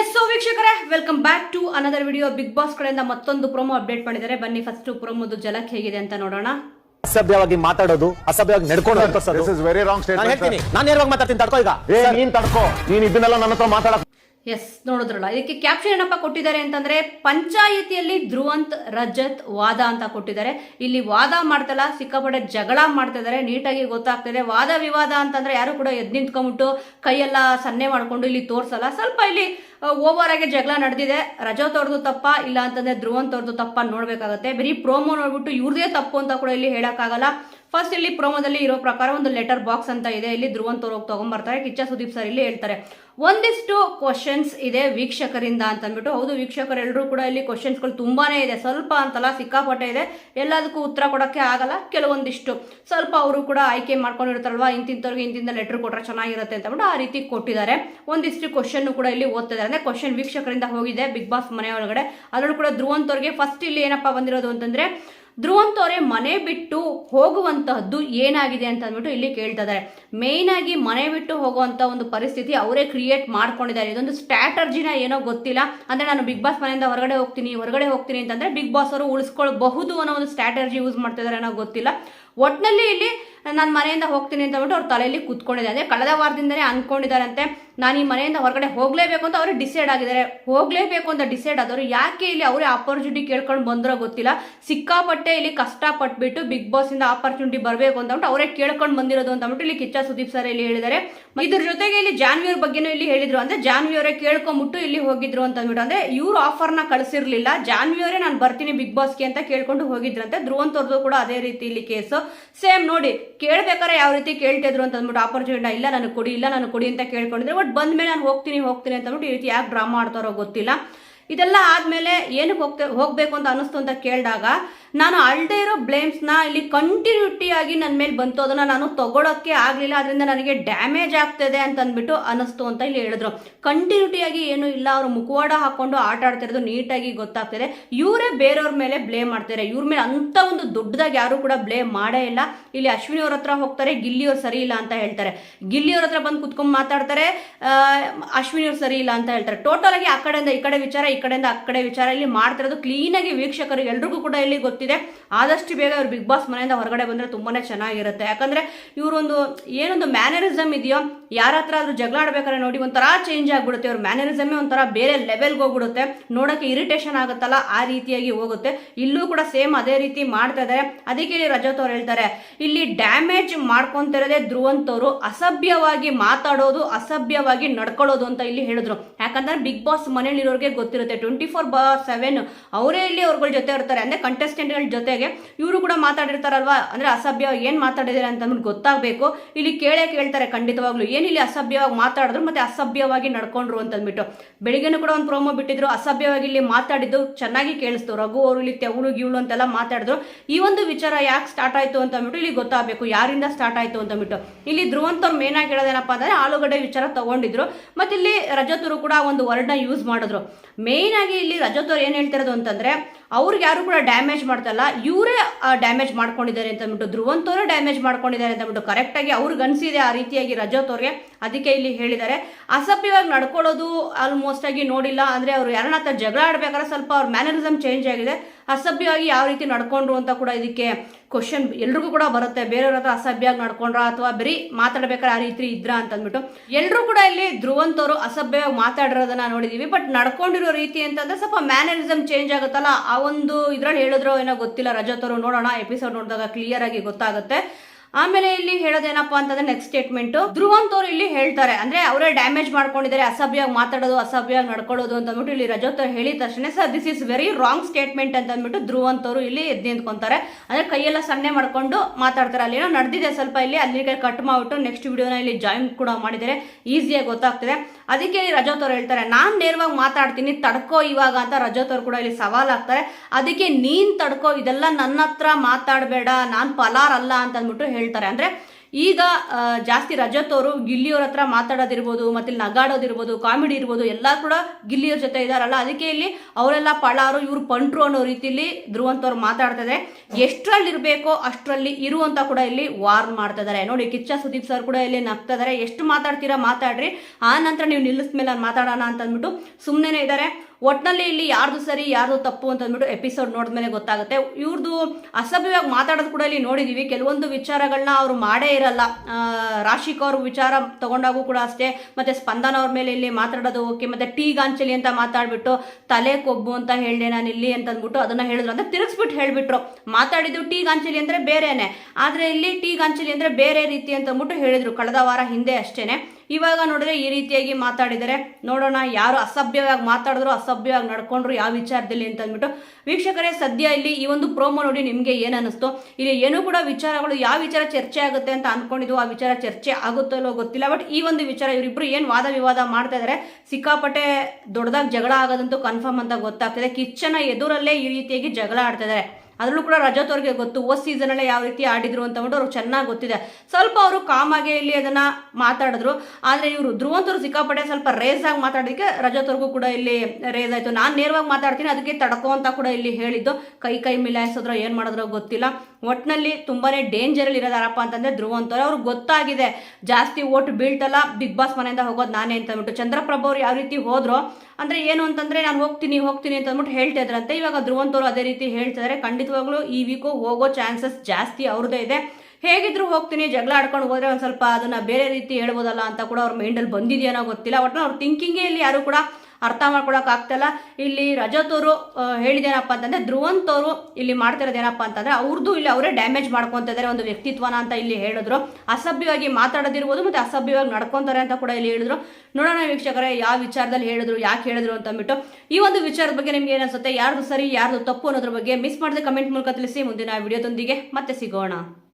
S so ವೀಕ್ಷಕರೇ welcome back to another video Bigg Boss ಕಡೆಯಿಂದ ಮತ್ತೊಂದು ಪ್ರೊಮೋ ಅಪ್ಡೇಟ್ ಮಾಡಿದ್ದಾರೆ. ಬನ್ನಿ ಫಸ್ಟ್ ಪ್ರೊಮೋದು ಜಲಕ್ ಹೇಗಿದೆ ಅಂತ ನೋಡೋಣ. ಅಸಭ್ಯವಾಗಿ ಮಾತಾಡೋದು ಅಸಭ್ಯವಾಗಿ ನಡ್ಕೊಂಡು ತೋರ್ಸೋದು ದಿಸ್ ಇಸ್ ವೆರಿ ರಾಂಗ್ ನಾನು ಹೇಳ್ತೀನಿ ನಾನು ನೇರವಾಗಿ ಮಾತಾಡ್ತೀನಿ ತಡ್ಕೋ ಈಗ. ಏ ನೀನ್ ತಡ್ಕೋ. ನೀನ್ ಇದನ್ನೆಲ್ಲ ನನ್ನ ಹತ್ರ ಮಾತಾಡಕ್ ಎಸ್ ನೋಡಿದ್ರಲ್ಲ. ಇದಕ್ಕೆ ಕ್ಯಾಪ್ಷನ್ ಏನಪ್ಪ ಕೊಟ್ಟಿದ್ದಾರೆ ಅಂತಂದ್ರೆ, ಪಂಚಾಯತಿಯಲ್ಲಿ ಧ್ರುವಂತ್, ರಜತ್, ವಾದ ಅಂತ ಕೊಟ್ಟಿದ್ದಾರೆ. ಇಲ್ಲಿ ವಾದ ಮಾಡ್ತಲ್ಲ, ಸಿಕ್ಕಾಪಟ್ಟೆ ಜಗಳ ಮಾಡ್ತಾ ಇದ್ದಾರೆ ನೀಟಾಗಿ ಗೊತ್ತಾಗ್ತಿದೆ. ವಾದ ವಿವಾದ ಅಂತಂದ್ರೆ ಯಾರು ಕೂಡ ಎದ್ ನಿಂತ್ಕೊಂಡ್ಬಿಟ್ಟು ಕೈಯೆಲ್ಲ ಸನ್ನೆ ಮಾಡ್ಕೊಂಡು ಇಲ್ಲಿ ತೋರ್ಸಲ್ಲ. ಸ್ವಲ್ಪ ಇಲ್ಲಿ ಓವರ್ ಆಗಿ ಜಗಳ ನಡೆದಿದೆ. ರಜತ್ ಅವ್ರದ್ದು ತಪ್ಪ, ಇಲ್ಲ ಅಂತಂದ್ರೆ ಧ್ರುವಂತ್ ಅವ್ರದ್ದು ತಪ್ಪ ನೋಡ್ಬೇಕಾಗತ್ತೆ. ಬರೀ ಪ್ರೋಮೋ ನೋಡ್ಬಿಟ್ಟು ಇವ್ರದೇ ತಪ್ಪು ಅಂತ ಕೂಡ ಇಲ್ಲಿ ಹೇಳಕ್ಕಾಗಲ್ಲ. ಫಸ್ಟ್ ಇಲ್ಲಿ ಪ್ರೋಮೋದಲ್ಲಿ ಇರೋ ಪ್ರಕಾರ ಒಂದು ಲೆಟರ್ ಬಾಕ್ಸ್ ಅಂತ ಇದೆ. ಇಲ್ಲಿ ಧ್ರುವಂತ್ ಅವ್ರು ಹೋಗಿ ತಗೊಂಡ್ಬರ್ತಾರೆ ಕಿಚ್ಚ ಸುದೀಪ್ ಸರ್ ಇಲ್ಲಿ ಹೇಳ್ತಾರೆ. ಒಂದಿಷ್ಟು ಕ್ವಶನ್ಸ್ ಇದೆ ವೀಕ್ಷಕರಿಂದ ಅಂತ ಅಂದ್ಬಿಟ್ಟು ಹೌದು ವೀಕ್ಷಕರೆಲ್ಲರೂ ಕೂಡ ಇಲ್ಲಿ ಕ್ವಶನ್ಸ್ಗಳು ತುಂಬಾನೇ ಇದೆ. ಸ್ವಲ್ಪ ಅಂತಲ್ಲ ಸಿಕ್ಕಾಪಟ್ಟೆ ಇದೆ. ಎಲ್ಲದಕ್ಕೂ ಉತ್ತರ ಕೊಡೋಕ್ಕೆ ಆಗಲ್ಲ. ಕೆಲವೊಂದಿಷ್ಟು ಸ್ವಲ್ಪ ಅವರು ಕೂಡ ಆಯ್ಕೆ ಮಾಡ್ಕೊಂಡಿರ್ತಾರಲ್ವಾ? ಇಂತಿಂತವ್ರಿಗೆ ಇಂತಿಂತ ಲೆಟರ್ ಕೊಟ್ರೆ ಚೆನ್ನಾಗಿರುತ್ತೆ ಅಂತ ಅಂದ್ಬಿಟ್ಟು ಆ ರೀತಿ ಕೊಟ್ಟಿದ್ದಾರೆ. ಒಂದಿಷ್ಟು ಕ್ವಶನ್ ಕೂಡ ಇಲ್ಲಿ ಓದ್ತಿದ್ದಾರೆ. ಅಂದ್ರೆ ಕ್ವಶನ್ ವೀಕ್ಷಕರಿಂದ ಹೋಗಿದೆ ಬಿಗ್ ಬಾಸ್ ಮನೆ ಒಳಗಡೆ. ಅದರಲ್ಲೂ ಕೂಡ ಧ್ರುವಂತವ್ರಿಗೆ ಫಸ್ಟ್ ಇಲ್ಲಿ ಏನಪ್ಪ ಬಂದಿರೋದು ಅಂತಂದ್ರೆ, ಧ್ರುವಂತವರೇ ಮನೆ ಬಿಟ್ಟು ಹೋಗುವಂತಹದ್ದು ಏನಾಗಿದೆ ಅಂತ ಅಂದ್ಬಿಟ್ಟು ಇಲ್ಲಿ ಕೇಳ್ತಾ ಇದ್ದಾರೆ. ಮೇಯ್ನ್ ಆಗಿ ಮನೆ ಬಿಟ್ಟು ಹೋಗುವಂತ ಒಂದು ಪರಿಸ್ಥಿತಿ ಅವರೇ ಕ್ರಿಯೇಟ್ ಮಾಡ್ಕೊಂಡಿದ್ದಾರೆ. ಇದೊಂದು ಸ್ಟ್ರಾಟರ್ಜಿನ ಏನೋ ಗೊತ್ತಿಲ್ಲ. ಅಂದ್ರೆ ನಾನು ಬಿಗ್ ಬಾಸ್ ಮನೆಯಿಂದ ಹೊರಗಡೆ ಹೋಗ್ತೀನಿ ಹೊರಗಡೆ ಹೋಗ್ತೀನಿ ಅಂತಂದ್ರೆ ಬಿಗ್ ಬಾಸ್ ಅವರು ಉಳಿಸ್ಕೊಳ್ಬಹುದು ಅನ್ನೋ ಒಂದು ಸ್ಟ್ರಾಟರ್ಜಿ ಯೂಸ್ ಮಾಡ್ತಿದ್ದಾರೆ ಅನ್ನೋ ಗೊತ್ತಿಲ್ಲ. ಒಟ್ಟಿನಲ್ಲಿ ಇಲ್ಲಿ ನಾನು ಮನೆಯಿಂದ ಹೋಗ್ತೀನಿ ಅಂತ ಹೇಳ್ಬಿಟ್ಟು ಅವ್ರ ತಲೆಯಲ್ಲಿ ಕೂತ್ಕೊಂಡಿದೆ ಅಂದರೆ ಕಳೆದ ವಾರದಿಂದಲೇ ಅಂದ್ಕೊಂಡಿದ್ದಾರಂತೆ ನಾನು ಈ ಮನೆಯಿಂದ ಹೊರಗಡೆ ಹೋಗಲೇಬೇಕು ಅಂತ ಅವರು ಡಿಸೈಡ್ ಆಗಿದ್ದಾರೆ. ಹೋಗಲೇಬೇಕು ಅಂತ ಡಿಸೈಡ್ ಆದವರು ಯಾಕೆ ಇಲ್ಲಿ ಅವರೇ ಆಪರ್ಚುನಿಟಿ ಕೇಳ್ಕೊಂಡು ಬಂದಿರೋ ಗೊತ್ತಿಲ್ಲ. ಸಿಕ್ಕಾಪಟ್ಟೆ ಇಲ್ಲಿ ಕಷ್ಟಪಟ್ಬಿಟ್ಟು ಬಿಗ್ ಬಾಸ್ ಇಂದ ಆಪರ್ಚುನಿಟಿ ಬರಬೇಕು ಅಂತ ಅವರೇ ಕೇಳ್ಕೊಂಡು ಬಂದಿರೋದು ಅಂತ ಅಂದ್ಬಿಟ್ಟು ಇಲ್ಲಿ ಕಿಚ್ಚ ಸುದೀಪ್ ಸರ್ ಇಲ್ಲಿ ಹೇಳಿದ್ದಾರೆ. ಇದ್ರ ಜೊತೆಗೆ ಇಲ್ಲಿ ಜಾನ್ವಿಯವ್ರ ಬಗ್ಗೆನೂ ಇಲ್ಲಿ ಹೇಳಿದ್ರು. ಅಂದ್ರೆ ಜಾನ್ವಿ ಅವರೇ ಕೇಳ್ಕೊಂಬಿಟ್ಟು ಇಲ್ಲಿ ಹೋಗಿದ್ರು ಅಂತ ಅಂದ್ಬಿಟ್ಟು, ಅಂದ್ರೆ ಇವ್ರು ಆಫರ್ನ ಕಳಿಸಿರ್ಲಿಲ್ಲ. ಜಾನ್ವಿ ಅವರೇ ನಾನು ಬರ್ತೀನಿ ಬಿಗ್ ಬಾಸ್ಗೆ ಅಂತ ಕೇಳ್ಕೊಂಡು ಹೋಗಿದ್ರಂತೆ. ಧ್ರುವಂತವ್ರದ್ದು ಕೂಡ ಅದೇ ರೀತಿ ಇಲ್ಲಿ ಕೇಸು ಸೇಮ್ ನೋಡಿ ಕೇಳ್ಬೇಕಾದ್ರೆ ಯಾವ ರೀತಿ ಕೇಳ್ತಿದ್ರು ಅಂತ ಅಂದ್ಬಿಟ್ಟು ಆಪರ್ಚುನಿಟಿ ಇಲ್ಲ, ನನಗೆ ಕೊಡಿ, ಇಲ್ಲ ನಾನು ಕೊಡಿ ಅಂತ ಕೇಳ್ಕೊಂಡಿದ್ರೆ. ಬಟ್ ಬಂದ್ಮೇಲೆ ನಾನು ಹೋಗ್ತೀನಿ ಹೋಗ್ತೀನಿ ಅಂತ ಅಂದ್ಬಿಟ್ಟು ಈ ರೀತಿ ಯಾಕೆ ಡ್ರಾಮಾ ಮಾಡ್ತಾರೋ ಗೊತ್ತಿಲ್ಲ. ಇದೆಲ್ಲ ಆದ್ಮೇಲೆ ಏನಕ್ಕೆ ಹೋಗ್ತಾ, ಹೋಗ್ಬೇಕು ಅಂತ ಅನಿಸ್ತು ಅಂತ ಕೇಳಿದಾಗ ನಾನು ಅಳ್ದೇ ಇರೋ ಬ್ಲೇಮ್ಸ್ನ ಇಲ್ಲಿ ಕಂಟಿನ್ಯೂಟಿ ಆಗಿ ನನ್ನ ಮೇಲೆ ಬಂತು. ಅದನ್ನು ನಾನು ತಗೊಳಕ್ಕೆ ಆಗಲಿಲ್ಲ. ಅದರಿಂದ ನನಗೆ ಡ್ಯಾಮೇಜ್ ಆಗ್ತದೆ ಅಂತ ಅಂದ್ಬಿಟ್ಟು ಅನಿಸ್ತು ಅಂತ ಇಲ್ಲಿ ಹೇಳಿದ್ರು. ಕಂಟಿನ್ಯೂಟಿ ಆಗಿ ಏನು ಇಲ್ಲ. ಅವರು ಮುಖವಾಡ ಹಾಕೊಂಡು ಆಟ ಆಡ್ತಿರೋದು ನೀಟಾಗಿ ಗೊತ್ತಾಗ್ತಿದೆ. ಇವರೇ ಬೇರೆಯವ್ರ ಮೇಲೆ ಬ್ಲೇಮ್ ಮಾಡ್ತಾರೆ ಇವ್ರ ಮೇಲೆ ಅಂತ ಒಂದು ದೊಡ್ಡದಾಗಿ ಯಾರು ಕೂಡ ಬ್ಲೇಮ್ ಮಾಡೇ ಇಲ್ಲ. ಇಲ್ಲಿ ಅಶ್ವಿನಿ ಅವ್ರ ಹತ್ರ ಹೋಗ್ತಾರೆ. ಗಿಲ್ಲಿಯವ್ರು ಸರಿ ಇಲ್ಲ ಅಂತ ಹೇಳ್ತಾರೆ. ಗಿಲ್ಲಿಯವ್ರ ಹತ್ರ ಬಂದು ಕುತ್ಕೊಂಡು ಮಾತಾಡ್ತಾರೆ. ಅಶ್ವಿನಿ ಅವ್ರು ಸರಿ ಇಲ್ಲ ಅಂತ ಹೇಳ್ತಾರೆ. ಟೋಟಲ್ ಆಗಿ ಆ ಕಡೆಯಿಂದ ಈ ಕಡೆ ವಿಚಾರ, ಈ ಕಡೆಯಿಂದ ಆ ಕಡೆ ವಿಚಾರ. ಇಲ್ಲಿ ಮಾಡ್ತಿರೋದು ಕ್ಲೀನಾಗಿ ವೀಕ್ಷಕರು ಎಲ್ರಿಗೂ ಕೂಡ ಇಲ್ಲಿ ಗೊತ್ತಿದೆ. ಆದಷ್ಟು ಬೇಗ ಇವ್ರು ಬಿಗ್ ಬಾಸ್ ಮನೆಯಿಂದ ಹೊರಗಡೆ ಬಂದ್ರೆ ತುಂಬಾನೇ ಚೆನ್ನಾಗಿರುತ್ತೆ. ಯಾಕಂದ್ರೆ ಇವರೊಂದು ಏನೊಂದು ಮ್ಯಾನರಿಸಮ್ ಇದೆಯೋ, ಯಾರ ಹತ್ರ ಆದ್ರೂ ಜಗಳ ಆಡ್ಬೇಕಾದ್ರೆ ನೋಡಿ ಒಂಥರ ಚೇಂಜ್ ಆಗಿಬಿಡುತ್ತೆ. ಇವ್ರ ಮ್ಯಾನರಿಸಮೇ ಒಂಥರ ಬೇರೆ ಲೆವೆಲ್ಗೆ ಹೋಗ್ಬಿಡುತ್ತೆ. ನೋಡೋಕ್ಕೆ ಇರಿಟೇಷನ್ ಆಗುತ್ತಲ್ಲ, ಆ ರೀತಿಯಾಗಿ ಹೋಗುತ್ತೆ. ಇಲ್ಲೂ ಕೂಡ ಸೇಮ್ ಅದೇ ರೀತಿ ಮಾಡ್ತಾ ಇದ್ದಾರೆ ಅದಕ್ಕೆ ಇಲ್ಲಿ ರಜತ್ ಅವ್ರು ಹೇಳ್ತಾರೆ, ಇಲ್ಲಿ ಡ್ಯಾಮೇಜ್ ಮಾಡ್ಕೊಂತಿರೋದೇ ಧ್ರುವಂತ್ ಅವರು. ಅಸಭ್ಯವಾಗಿ ಮಾತಾಡೋದು, ಅಸಭ್ಯವಾಗಿ ನಡ್ಕೊಳ್ಳೋದು ಅಂತ ಇಲ್ಲಿ ಹೇಳಿದ್ರು. ಯಾಕಂದ್ರೆ ಬಿಗ್ ಬಾಸ್ ಮನೇಲಿರೋರಿಗೆ ಗೊತ್ತಿರುತ್ತೆ ಟ್ವೆಂಟಿ ಫೋರ್ ಬಾ ಸೆವೆನ್ ಅವರೇ ಇಲ್ಲಿ ಅವ್ರಗಳ ಜೊತೆ ಇರ್ತಾರೆ. ಅಂದ್ರೆ ಕಂಟೆಸ್ಟೆಂಟ್ಗಳ ಜೊತೆಗೆ ಇವರು ಕೂಡ ಮಾತಾಡಿರ್ತಾರಲ್ವಾ? ಅಂದ್ರೆ ಅಸಭ್ಯ ಏನ್ ಮಾತಾಡಿದಾರೆ ಅಂತ ಅಂದ್ಬಿಟ್ಟು ಗೊತ್ತಾಗಬೇಕು. ಇಲ್ಲಿ ಕೇಳೇ ಕೇಳ್ತಾರೆ ಖಂಡಿತವಾಗ್ಲು. ಏನಿಲ್ಲಿ ಅಸಭ್ಯವಾಗಿ ಮಾತಾಡಿದ್ರು ಮತ್ತೆ ಅಸಭ್ಯವಾಗಿ ನಡ್ಕೊಂಡ್ರು ಅಂತ ಅಂದ್ಬಿಟ್ಟು ಬೆಳಿಗ್ಗೆನೂ ಕೂಡ ಒಂದು ಪ್ರೋಮೋ ಬಿಟ್ಟಿದ್ರು. ಅಸಭ್ಯವಾಗಿ ಇಲ್ಲಿ ಮಾತಾಡಿದ್ದು ಚೆನ್ನಾಗಿ ಕೇಳಿಸ್ತು. ರಘು ಅವರು ಇಲ್ಲಿ ತೆವಳು ಗಿವಳು ಅಂತೆಲ್ಲ ಮಾತಾಡಿದ್ರು. ಈ ಒಂದು ವಿಚಾರ ಯಾಕೆ ಸ್ಟಾರ್ಟ್ ಆಯ್ತು ಅಂತ ಅಂದ್ಬಿಟ್ಟು ಇಲ್ಲಿ ಗೊತ್ತಾಗಬೇಕು. ಯಾರಿಂದ ಸ್ಟಾರ್ಟ್ ಆಯ್ತು ಅಂತ ಅಂದ್ಬಿಟ್ಟು ಇಲ್ಲಿ ಧ್ರುವಂತವ್ರು ಮೇನ್ ಆಗಿ ಹೇಳೋದೇನಪ್ಪ ಅಂದ್ರೆ ಆಲೂಗಡ್ಡೆ ವಿಚಾರ ತಗೊಂಡಿದ್ರು. ಮತ್ತೆ ಇಲ್ಲಿ ರಜತರು ಕೂಡ ಒಂದು ವರ್ಡ್ನ ಯೂಸ್ ಮಾಡಿದ್ರು. ಮೇನ್ ಆಗಿ ಇಲ್ಲಿ ರಜತವ್ರು ಏನು ಏನ್ ಹೇಳ್ತಿರೋದು ಅಂತಂದ್ರೆ, ಅವ್ರಿಗೆ ಯಾರು ಕೂಡ ಡ್ಯಾಮೇಜ್ ಮಾಡ್ತಲ್ಲ ಇವರೇ ಡ್ಯಾಮೇಜ್ ಮಾಡ್ಕೊಂಡಿದ್ದಾರೆ ಅಂತ ಅಂದ್ಬಿಟ್ಟು, ಧ್ರುವಂತವರೇ ಡ್ಯಾಮೇಜ್ ಮಾಡ್ಕೊಂಡಿದ್ದಾರೆ ಅಂತ ಅಂದ್ಬಿಟ್ಟು ಕರೆಕ್ಟ್ ಆಗಿ ಅವ್ರಿಗೆ ಅನಿಸಿದೆ ಆ ರೀತಿಯಾಗಿ ರಜತ್ ಅವ್ರಿಗೆ ಅದಕ್ಕೆ ಇಲ್ಲಿ ಹೇಳಿದ್ದಾರೆ. ಅಸಭ್ಯವಾಗಿ ನಡ್ಕೊಳ್ಳೋದು ಆಲ್ಮೋಸ್ಟ್ ಆಗಿ ನೋಡಿಲ್ಲ, ಅಂದ್ರೆ ಅವರು ಯಾರನ್ನ ಹತ್ರ ಜಗಳ ಆಡ್ಬೇಕಾದ್ರೆ ಸ್ವಲ್ಪ ಅವ್ರ ಮ್ಯಾನರಿಸಮ್ ಚೇಂಜ್ ಆಗಿದೆ. ಅಸಭ್ಯವಾಗಿ ಯಾವ ರೀತಿ ನಡ್ಕೊಂಡ್ರು ಅಂತ ಕೂಡ ಇದಕ್ಕೆ ಕ್ವಶನ್ ಎಲ್ರಿಗೂ ಕೂಡ ಬರುತ್ತೆ. ಬೇರೆಯವ್ರ ಹತ್ರ ಅಸಭ್ಯವಾಗಿ ನಡ್ಕೊಂಡ್ರ ಅಥವಾ ಬರೀ ಮಾತಾಡ್ಬೇಕಾದ್ರೆ ಆ ರೀತಿ ಇದ್ರ ಅಂತ ಅಂದ್ಬಿಟ್ಟು ಎಲ್ಲರೂ ಕೂಡ ಇಲ್ಲಿ ಧ್ರುವಂತವರು ಅಸಭ್ಯವಾಗಿ ಮಾತಾಡಿರೋದನ್ನ ನೋಡಿದೀವಿ. ಬಟ್ ನಡ್ಕೊಂಡಿರೋ ರೀತಿ ಅಂತಂದ್ರೆ ಸ್ವಲ್ಪ ಮ್ಯಾನರಿಸಮ್ ಚೇಂಜ್ ಆಗುತ್ತಲ್ಲ? ಆ ಒಂದು ಇದ್ರಲ್ಲಿ ಹೇಳಿದ್ರು ಏನೋ ಗೊತ್ತಿಲ್ಲ ರಜತ್ ಅವರು ನೋಡೋಣ ಎಪಿಸೋಡ್ ನೋಡಿದಾಗ ಕ್ಲಿಯರ್ ಆಗಿ ಗೊತ್ತಾಗುತ್ತೆ. ಆಮೇಲೆ ಇಲ್ಲಿ ಹೇಳೋದೇನಪ್ಪ ಅಂತಂದ್ರೆ ನೆಕ್ಸ್ಟ್ ಸ್ಟೇಟ್ಮೆಂಟ್ ಧ್ರುವಂತ್ ಅವ್ರು ಇಲ್ಲಿ ಹೇಳ್ತಾರೆ. ಅಂದ್ರೆ ಅವರೇ ಡ್ಯಾಮೇಜ್ ಮಾಡ್ಕೊಂಡಿದ್ದಾರೆ, ಅಸಭ್ಯವಾಗಿ ಮಾತಾಡೋದು, ಅಸಭ್ಯವಾಗಿ ನಡ್ಕೊಳ್ಳೋದು ಅಂತ ಅಂದ್ಬಿಟ್ಟು ಇಲ್ಲಿ ರಜೋತ್ ಹೇಳಿದ ತಕ್ಷಣ sir this is very wrong statement ಅಂತ ಅಂದ್ಬಿಟ್ಟು ಧ್ರುವಂತ್ ಅವರು ಇಲ್ಲಿ ಎದ್ದು ನಿಂತ್ಕೊಂತಾರೆ. ಅಂದ್ರೆ ಕೈಯೆಲ್ಲ ಸನ್ನೆ ಮಾಡ್ಕೊಂಡು ಮಾತಾಡ್ತಾರೆ. ಅಲ್ಲಿ ಏನೋ ನಡೆದಿದೆ ಸ್ವಲ್ಪ ಇಲ್ಲಿ, ಅಲ್ಲಿಗೆ ಕಟ್ ಮಾಡ್ಬಿಟ್ಟು ನೆಕ್ಸ್ಟ್ ವಿಡಿಯೋನ ಇಲ್ಲಿ ಜಾಯಿನ್ ಕೂಡ ಮಾಡಿದ್ದಾರೆ. ಈಸಿಯಾಗಿ ಗೊತ್ತಾಗ್ತದೆ. ಅದಕ್ಕೆ ಇಲ್ಲಿ ರಜೋತ್ ಅವ್ರು ಹೇಳ್ತಾರೆ, ನಾನ್ ನೇರವಾಗಿ ಮಾತಾಡ್ತೀನಿ, ತಡ್ಕೋ ಇವಾಗ ಅಂತ ರಜೋತ್ ಅವ್ರು ಕೂಡ ಇಲ್ಲಿ ಸವಾಲ್ ಹಾಕ್ತಾರೆ. ಅದಕ್ಕೆ ನೀನ್ ತಡ್ಕೋ, ಇದೆಲ್ಲ ನನ್ನ ಹತ್ರ ಮಾತಾಡಬೇಡ, ನಾನ್ ಪಲಾರ್ ಅಲ್ಲ ಅಂತ ಅಂದ್ಬಿಟ್ಟು ಹೇಳ್ತಾರೆ ಅಂದ್ರೆ ಈಗ ಜಾಸ್ತಿ ರಜತ್ ಅವರು ಗಿಲ್ಲಿಯವ್ರ ಹತ್ರ ಮಾತಾಡೋದಿರ್ಬೋದು ಮತ್ತೆ ಇಲ್ಲಿ ನಗಾಡೋದಿರ್ಬೋದು, ಕಾಮಿಡಿ ಇರ್ಬೋದು, ಎಲ್ಲ ಕೂಡ ಗಿಲ್ಲಿಯವ್ರ ಜೊತೆ ಇದಾರಲ್ಲ, ಅದಕ್ಕೆ ಇಲ್ಲಿ ಅವರೆಲ್ಲ ಪಳಾರು, ಇವ್ರು ಪಂಟ್ರು ಅನ್ನೋ ರೀತಿಲಿ ಧ್ರುವಂತವ್ರು ಮಾತಾಡ್ತಾ ಇದ್ದಾರೆ ಎಷ್ಟರಲ್ಲಿ ಇರಬೇಕೋ ಅಷ್ಟರಲ್ಲಿ ಇರು ಅಂತ ಕೂಡ ಇಲ್ಲಿ ವಾರ್ನ್ ಮಾಡ್ತಾ ಇದ್ದಾರೆ ನೋಡಿ, ಕಿಚ್ಚ ಸುದೀಪ್ ಸರ್ ಕೂಡ ಇಲ್ಲಿ ನಗ್ತಾ ಇದ್ದಾರೆ ಎಷ್ಟು ಮಾತಾಡ್ತೀರಾ ಮಾತಾಡ್ರಿ. ಆ ನಂತರ ನೀವು ನಿಲ್ಲಿಸ್ಮೇಲೆ ಮಾತಾಡೋಣ ಅಂತ ಅಂದ್ಬಿಟ್ಟು ಸುಮ್ಮನೆ ಇದ್ದಾರೆ ಒಟ್ನಲ್ಲಿ ಇಲ್ಲಿ ಯಾರ್ದು ಸರಿ, ಯಾರ್ದು ತಪ್ಪು ಅಂತ ಅಂದ್ಬಿಟ್ಟು ಎಪಿಸೋಡ್ ನೋಡಿದ್ಮೇಲೆ ಗೊತ್ತಾಗುತ್ತೆ. ಇವ್ರದ್ದು ಅಸಭ್ಯವಾಗಿ ಮಾತಾಡೋದು ಕೂಡ ಇಲ್ಲಿ ನೋಡಿದೀವಿ. ಕೆಲವೊಂದು ವಿಚಾರಗಳನ್ನ ಅವರು ಮಾಡೇ ಇರಲ್ಲ. ರಾಶಿಕ್ ಅವ್ರ ವಿಚಾರ ತಗೊಂಡಾಗೂ ಕೂಡ ಅಷ್ಟೇ. ಮತ್ತೆ ಸ್ಪಂದನ ಅವ್ರ ಮೇಲೆ ಇಲ್ಲಿ ಮಾತಾಡೋದು ಓಕೆ. ಮತ್ತೆ ಟೀ ಗಾಂಚಲಿ ಅಂತ ಮಾತಾಡ್ಬಿಟ್ಟು ತಲೆ ಕೊಬ್ಬು ಅಂತ ಹೇಳ್ದೆ ನಾನು ಇಲ್ಲಿ ಅಂತ ಅಂದ್ಬಿಟ್ಟು ಅದನ್ನ ಹೇಳಿದ್ರು. ಅಂತ ತಿರುಗಿಸ್ಬಿಟ್ಟು ಹೇಳ್ಬಿಟ್ರು. ಮಾತಾಡಿದ್ದು ಟೀ ಗಾಂಚಲಿ ಅಂದ್ರೆ ಬೇರೆನೆ. ಆದ್ರೆ ಇಲ್ಲಿ ಟೀ ಗಾಂಚಲಿ ಅಂದ್ರೆ ಬೇರೆ ರೀತಿ ಅಂತ ಅಂದ್ಬಿಟ್ಟು ಹೇಳಿದ್ರು. ಕಳೆದ ವಾರ ಹಿಂದೆ ಅಷ್ಟೇನೆ. ಇವಾಗ ನೋಡಿದ್ರೆ ಈ ರೀತಿಯಾಗಿ ಮಾತಾಡಿದರೆ, ನೋಡೋಣ ಯಾರು ಅಸಭ್ಯವಾಗಿ ಮಾತಾಡಿದ್ರು, ಅಸಭ್ಯವಾಗಿ ನಡ್ಕೊಂಡ್ರು, ಯಾವ ವಿಚಾರದಲ್ಲಿ ಅಂತ ಅಂದ್ಬಿಟ್ಟು. ವೀಕ್ಷಕರೇ, ಸದ್ಯ ಇಲ್ಲಿ ಈ ಒಂದು ಪ್ರೋಮೋ ನೋಡಿ ನಿಮಗೆ ಏನನ್ನಿಸ್ತು ಇಲ್ಲಿ ಏನು ಕೂಡ ವಿಚಾರಗಳು, ಯಾವ ವಿಚಾರ ಚರ್ಚೆ ಆಗುತ್ತೆ ಅಂತ ಅನ್ಕೊಂಡಿದ್ವು, ಆ ವಿಚಾರ ಚರ್ಚೆ ಆಗುತ್ತಲ್ಲೋ ಗೊತ್ತಿಲ್ಲ. ಬಟ್ ಈ ಒಂದು ವಿಚಾರ ಇವರಿಬ್ರು ಏನು ವಾದ ವಿವಾದ ಮಾಡ್ತಾ ಇದಾರೆ, ಸಿಕ್ಕಾಪಟ್ಟೆ ದೊಡ್ಡದಾಗಿ ಜಗಳ ಆಗೋದಂತೂ ಕನ್ಫರ್ಮ್ ಅಂತ ಗೊತ್ತಾಗ್ತಿದೆ. ಕಿಚ್ಚನ ಎದುರಲ್ಲೇ ಈ ರೀತಿಯಾಗಿ ಜಗಳ ಆಡ್ತಾ ಇದ್ದಾರೆ ಅದರಲ್ಲೂ ಕೂಡ ರಜತ್ ಅವ್ರಿಗೆ ಗೊತ್ತು, ಓ ಸೀಸನಲ್ಲೇ ಯಾವ ರೀತಿ ಆಡಿದ್ರು ಅಂತ ಅಂದ್ಬಿಟ್ಟು ಅವ್ರಿಗೆ ಚೆನ್ನಾಗಿ ಗೊತ್ತಿದೆ. ಸ್ವಲ್ಪ ಅವರು ಕಾಮಾಗೆ ಇಲ್ಲಿ ಅದನ್ನ ಮಾತಾಡಿದ್ರು. ಆದರೆ ಇವರು ಧ್ರುವಂತರು ಸಿಕ್ಕಾಪಟ್ಟೆ ಸ್ವಲ್ಪ ರೇಸ್ ಆಗಿ ಮಾತಾಡೋದಕ್ಕೆ ರಜತ್ ಅವ್ರಿಗೂ ಕೂಡ ಇಲ್ಲಿ ರೇಸ್ ಆಯಿತು. ನಾನು ನೇರವಾಗಿ ಮಾತಾಡ್ತೀನಿ, ಅದಕ್ಕೆ ತಡಕೋ ಅಂತ ಕೂಡ ಇಲ್ಲಿ ಹೇಳಿದ್ದು. ಕೈ ಕೈ ಮಿಲಾಯಿಸಿದ್ರು ಏನು ಮಾಡಿದ್ರು ಗೊತ್ತಿಲ್ಲ. ಒಟ್ಟಿನಲ್ಲಿ ತುಂಬಾನೇ ಡೇಂಜರಲ್ಲಿ ಇರೋದಾರಪ್ಪ ಅಂತಂದ್ರೆ ಧ್ರುವಂತವ್ರು ಅವ್ರಿಗೆ ಗೊತ್ತಾಗಿದೆ, ಜಾಸ್ತಿ ಓಟ್ ಬೀಳ್ತಲ್ಲ ಬಿಗ್ ಬಾಸ್ ಮನೆಯಿಂದ ಹೋಗೋದು ನಾನೇ ಅಂತ ಅಂದ್ಬಿಟ್ಟು. ಚಂದ್ರಪ್ರಭ ಅವ್ರು ಯಾವ ರೀತಿ ಹೋದ್ರು, ಅಂದ್ರೆ ಏನು ಅಂತಂದ್ರೆ, ನಾನು ಹೋಗ್ತೀನಿ ಹೋಗ್ತೀನಿ ಅಂತ ಅಂದ್ಬಿಟ್ಟು ಹೇಳ್ತಾ ಇದ್ರಂತೆ. ಇವಾಗ ಧ್ರುವಂತವ್ರು ಅದೇ ರೀತಿ ಹೇಳ್ತಿದ್ದಾರೆ ಖಂಡಿತವಾಗ್ಲೂ ಈ ವೀಕು ಹೋಗೋ ಚಾನ್ಸಸ್ ಜಾಸ್ತಿ ಅವ್ರದ್ದೇ ಇದೆ. ಹೇಗಿದ್ರು ಹೋಗ್ತೀನಿ, ಜಗಳ ಆಡ್ಕೊಂಡು ಹೋದ್ರೆ ಒಂದು ಸ್ವಲ್ಪ ಅದನ್ನ ಬೇರೆ ರೀತಿ ಹೇಳ್ಬೋದಲ್ಲ ಅಂತ ಕೂಡ ಅವ್ರ ಮೈಂಡಲ್ಲಿ ಬಂದಿದೆಯೋ ಗೊತ್ತಿಲ್ಲ. ಒಟ್ಟು ಅವ್ರ ಥಿಂಕಿಂಗೇ ಇಲ್ಲಿ ಯಾರು ಕೂಡ ಅರ್ಥ ಮಾಡ್ಕೊಳಕ್ ಆಗ್ತಲ್ಲ. ಇಲ್ಲಿ ರಜತೋರು ಹೇಳಿದೇನಪ್ಪ ಅಂತಂದ್ರೆ ಧ್ರುವಂತ್ ಅವರು ಇಲ್ಲಿ ಮಾಡ್ತಿರೋದೇನಪ್ಪ ಅಂತಂದ್ರೆ ಅವ್ರದ್ದು ಇಲ್ಲಿ ಅವರೇ ಡ್ಯಾಮೇಜ್ ಮಾಡ್ಕೊಂತ ಇದ್ದಾರೆ ಒಂದು ವ್ಯಕ್ತಿತ್ವನ ಅಂತ ಇಲ್ಲಿ ಹೇಳಿದ್ರು. ಅಸಭ್ಯವಾಗಿ ಮಾತಾಡೋದಿರ್ಬೋದು ಮತ್ತೆ ಅಸಭ್ಯವಾಗಿ ನಡ್ಕೊತಾರೆ ಅಂತ ಕೂಡ ಇಲ್ಲಿ ಹೇಳಿದ್ರು. ನೋಡೋಣ ವೀಕ್ಷಕರೇ, ಯಾವ ವಿಚಾರದಲ್ಲಿ ಹೇಳಿದ್ರು, ಯಾಕೆ ಹೇಳಿದ್ರು ಅಂತ ಅಂದ್ಬಿಟ್ಟು. ಈ ಒಂದು ವಿಚಾರದ ಬಗ್ಗೆ ನಿಮ್ಗೆ ಏನಿಸುತ್ತೆ ಯಾರ್ದು ಸರಿ, ಯಾರ್ದು ತಪ್ಪು ಅನ್ನೋದ್ರ ಬಗ್ಗೆ ಮಿಸ್ ಮಾಡಿದ ಕಮೆಂಟ್ ಮೂಲಕ ತಿಳಿಸಿ. ಮುಂದಿನ ವಿಡಿಯೋದೊಂದಿಗೆ ಮತ್ತೆ ಸಿಗೋಣ.